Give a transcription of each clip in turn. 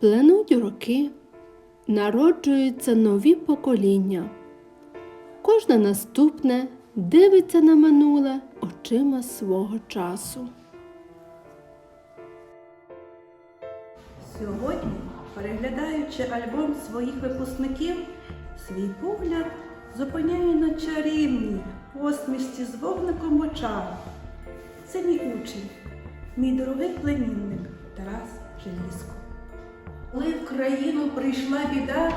Пленуть роки, народжуються нові покоління. Кожне наступне дивиться на минуле очима свого часу. Сьогодні, переглядаючи альбом своїх випускників, свій погляд зупиняє на чарівній посмішці з вогником в очах. Це мій учень, мій дорогий племінник Тарас Желізко. Коли в країну прийшла біда,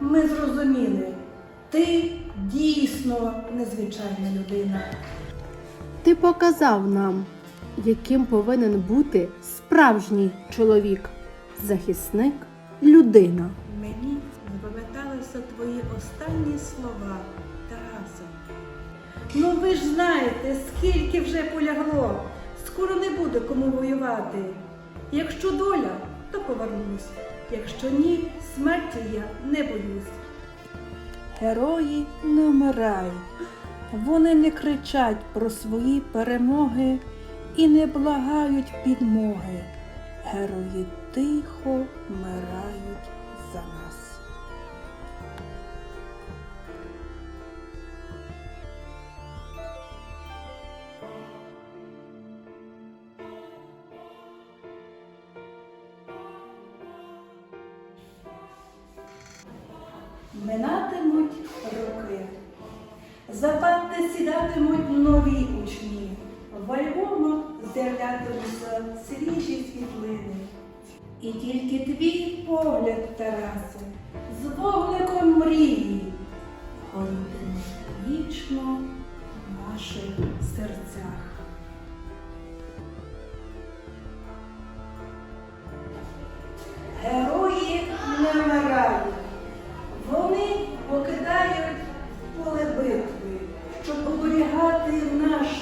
ми зрозуміли, ти дійсно незвичайна людина. Ти показав нам, яким повинен бути справжній чоловік, захисник, людина. Мені запам'яталися твої останні слова, Тарасе. Ну ви ж знаєте, скільки вже полягло. Скоро не буде кому воювати. Якщо доля, то повернусь. Якщо ні, смерті я не боюсь. Герої не вмирають. Вони не кричать про свої перемоги і не благають підмоги. Герої тихо вмирають Минатимуть роки, за парти сідатимуть нові учні, в альбомах з'являтимуться свіжі світлини. І тільки твій погляд, Тарасе, з вогником мрії, горітиме вічно в наших серцях.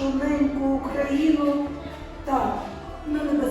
Нашу неньку Україну так, ми небесах.